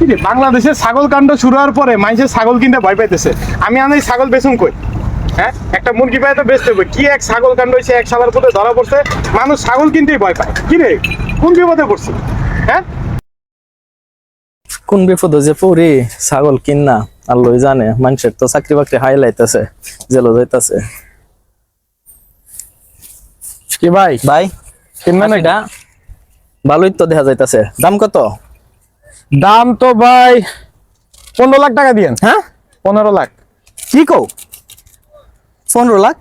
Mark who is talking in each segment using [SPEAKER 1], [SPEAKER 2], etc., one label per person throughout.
[SPEAKER 1] কি রে, বাংলাদেশে ছাগল কাণ্ড শুরু হওয়ার পরে মানুষের ছাগল কিনতে ভয় পাইতেছে। আমি আনি ছাগল বেচুম কই? হ্যাঁ? একটা মুরগি পায় তো বেচতে হবে কি এক ছাগল কাণ্ড হয়েছে এক সালার ধরা পড়ছে মানুষ ছাগল কিনতেই ভয় পায়। কি রে? কোন বিপদে পড়ছি? হ্যাঁ?
[SPEAKER 2] কোন বিপদ যে পড়ি ছাগল কিন্না আল্লাহ জানে মানুষের তো চাকরি বাকরি হাইলাইতেছে জেলো যাইতাছে।
[SPEAKER 1] কি ভাই?
[SPEAKER 2] ভাই
[SPEAKER 1] কিনবে না
[SPEAKER 2] এটা ভালোই তো দেখা যাইতাছে। দাম কত?
[SPEAKER 1] দাম তো ভাই পনেরো লাখ টাকা দিয়েন।
[SPEAKER 2] হ্যাঁ?
[SPEAKER 1] পনেরো লাখ।
[SPEAKER 2] কি কও? পনেরো লাখ?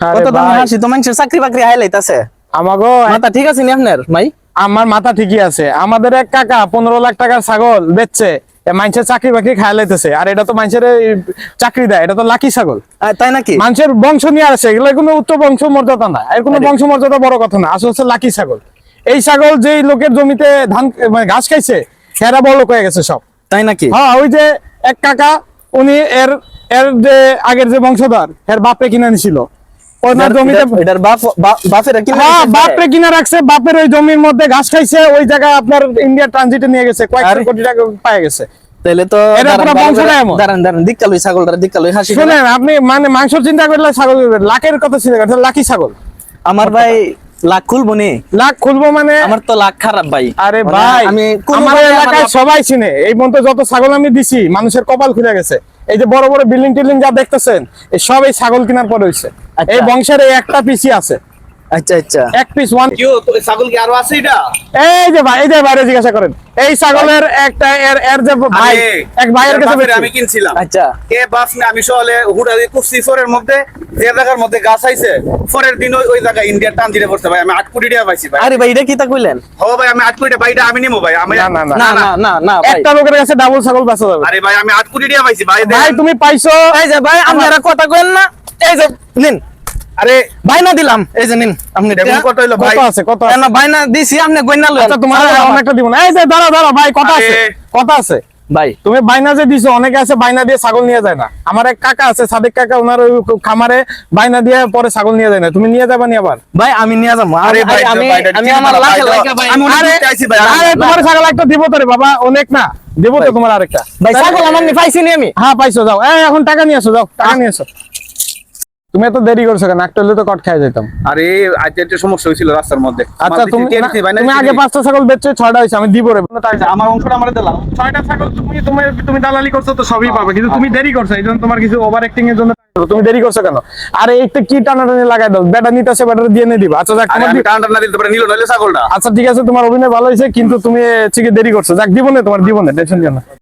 [SPEAKER 1] আরে
[SPEAKER 2] কত দাম হাসি তো মানুষের চাকরি বাকরি হাইলাইতাছে
[SPEAKER 1] আমাগো
[SPEAKER 2] মাথা ঠিক আছে নি আপনার ভাই?
[SPEAKER 1] আমার মাথা ঠিকই আছে। আমাদের এক কাকা পনেরো লাখ টাকার ছাগল বেচছে। মানুষের চাকরি বাকরি খায় লাইতেছে আর এটা তো মানুষের চাকরি দেয় এটা তো লাকি ছাগল।
[SPEAKER 2] তাই নাকি?
[SPEAKER 1] মানুষের বংশ নিয়ে আসে এগুলো কোনো উচ্চ বংশ মর্যাদা না এর কোনো বংশ মর্যাদা বড় কথা না আসলে হচ্ছে লাকি ছাগল। এই ছাগল যেই লোকের জমিতে ধান মানে ঘাস খাইছে হেরা বড় হয়ে গেছে সব।
[SPEAKER 2] তাই নাকি?
[SPEAKER 1] হ্যাঁ ওই যে এক কাকা উনি এর এর যে আগের যে বংশধর এর বাপে কিনে নিছিল ওনার জমিতে
[SPEAKER 2] এটার- এটার বাপ বা- বাপেরা
[SPEAKER 1] হ্যাঁ বাপরে কিনা রাখছে বাপের ওই জমির মধ্যে ঘাস খাইছে ওই জায়গায় আপনার ইন্ডিয়া ট্রানজিটে নিয়ে গেছে কয়েকশো কোটি টাকা পায়ে গেছে।
[SPEAKER 2] তাহলে তো দাঁড়ান, দাঁড়ান, হাসি
[SPEAKER 1] শুনেন আপনি মানে মাংস চিন্তা করলে ছাগল লাখের কথা চিন্তা করছেন লাখি ছাগল।
[SPEAKER 2] আমার ভাই লাখ খুলবো নে?
[SPEAKER 1] লাখ খুলবো মানে?
[SPEAKER 2] আমার তো লাখ খারাপ ভাই।
[SPEAKER 1] আরে
[SPEAKER 2] মানে
[SPEAKER 1] ভাই
[SPEAKER 2] আমি
[SPEAKER 1] আমার এলাকায় সবাই চিনে। এই পর্যন্ত যত ছাগল আমি দিছি মানুষের কপাল খুলে গেছে। এই যে বড় বড় বিল্ডিং টিল্ডিং যা দেখতেছেন এই সব এই ছাগল কেনার পরে হয়েছে
[SPEAKER 2] আচ্ছা।
[SPEAKER 1] এই বংশের এই একটা পিসি আছে।
[SPEAKER 2] আচ্ছা আচ্ছা।
[SPEAKER 1] এক পিস ওয়ান
[SPEAKER 3] ছাগল কি আরও আছে এটা?
[SPEAKER 1] এই যে ভাই এই যে বাইরে জিজ্ঞাসা করেন। এই ছাগলের একটা এর এর যে ভাই এক ভাইয়ের কাছে
[SPEAKER 3] আমি কিনছিলাম।
[SPEAKER 2] আচ্ছা।
[SPEAKER 3] কে বাপ না আমি সহলে হুড়া দিয়ে মধ্যে যে জায়গার মধ্যে গাছ আইছে পরের দিন ওই ওই জায়গায় ইন্ডিয়ার টান দিতে পড়ছে ভাই আমি আট কোটি টাকা পাইছি ভাই।
[SPEAKER 2] আরে ভাই এটা কি তা কইলেন?
[SPEAKER 3] হো ভাই আমি আট কোটি টাকা ভাইটা আমি নিবো ভাই আমি
[SPEAKER 1] না, না, না।
[SPEAKER 2] না
[SPEAKER 1] একটা লোকের কাছে ডাবল ছাগল বেচা যাবে।
[SPEAKER 3] আরে ভাই আমি আট কোটি টাকা পাইছি ভাই
[SPEAKER 1] ভাই তুমি পাইছো
[SPEAKER 2] এই যে ভাই আপনারা কথা কইেন না। এই যে নিন।
[SPEAKER 3] আরে
[SPEAKER 2] ভাই না দিলাম। এই যে নিন আপনি
[SPEAKER 3] দেখুন কত হইল ভাই।
[SPEAKER 1] কত আছে কত আছে?
[SPEAKER 2] না ভাই না দিছি আপনি গইনা লন
[SPEAKER 1] আচ্ছা তোমার অনেকটা দিব না। এই যে দাঁড়া দাঁড়া ভাই কত আছে? কত আছে?
[SPEAKER 2] ভাই।
[SPEAKER 1] তুমি বাইনা যে দিছো অনেকে আছে বাইনা দিয়ে ছাগল নিয়ে যায় না। আমার এক কাকা আছে সাদেক কাকা ওনার ওই খামারে বাইনা দিয়ে পরে ছাগল নিয়ে যায় না। তুমি নিয়ে যাবা নি আবার?
[SPEAKER 2] ভাই আমি নিয়ে যাব।
[SPEAKER 3] আরে ভাই,
[SPEAKER 2] আমি আমি আমার লাখে
[SPEAKER 3] ভাই,
[SPEAKER 2] লাখে ভাই
[SPEAKER 3] আমি চাইছি ভাই,
[SPEAKER 1] আরে তোমার ছাগল একটা দিব তোরে বাবা। অনেক না দেবো তো তোমার আরেকটা।
[SPEAKER 2] ভাই ছাগল আমার নি পাইছি নি আমি।
[SPEAKER 1] হ্যাঁ পাইছো যাও। এই এখন টাকা নিয়ে আসো যাও। টাকা নিয়ে আসো। তুমি এত দেরি করছ কেন? একটা হলে তো কট খাই যেতাম
[SPEAKER 3] আরে আজ একটা সমস্যা হয়েছিল রাস্তার মধ্যে।
[SPEAKER 1] আচ্ছা তুমি তুমি আগে পাঁচটা ছাগল বেচছো ছয়টা হয়েছে আমি দিব রে।
[SPEAKER 3] আমার অংশটা আমার দিলাম।
[SPEAKER 1] ছয়টা ছাগল তুমি তুমি তুমি দালালি করছ তো সবই পাবে কিন্তু তুমি দেরি করছ এই জন্য তোমার কিছু ওভার অ্যাক্টিং এর জন্য তুমি দেরি করছ কেন? আরে এইটা কি টানাটানি লাগাই দাও বেটা নিতেছে বেটা দিয়ে নিয়ে দিবা। আচ্ছা যাক তোমার
[SPEAKER 3] আমি
[SPEAKER 1] দি-
[SPEAKER 3] টানটা না দিতে পারে নিল নইলে ছাগলটা।
[SPEAKER 1] আচ্ছা ঠিক আছে তোমার অভিনয় ভালো হয়েছে কিন্তু তুমি হচ্ছে কি দেরি করছ। যাক দিব না তোমার দিব না টেনশন নিও না।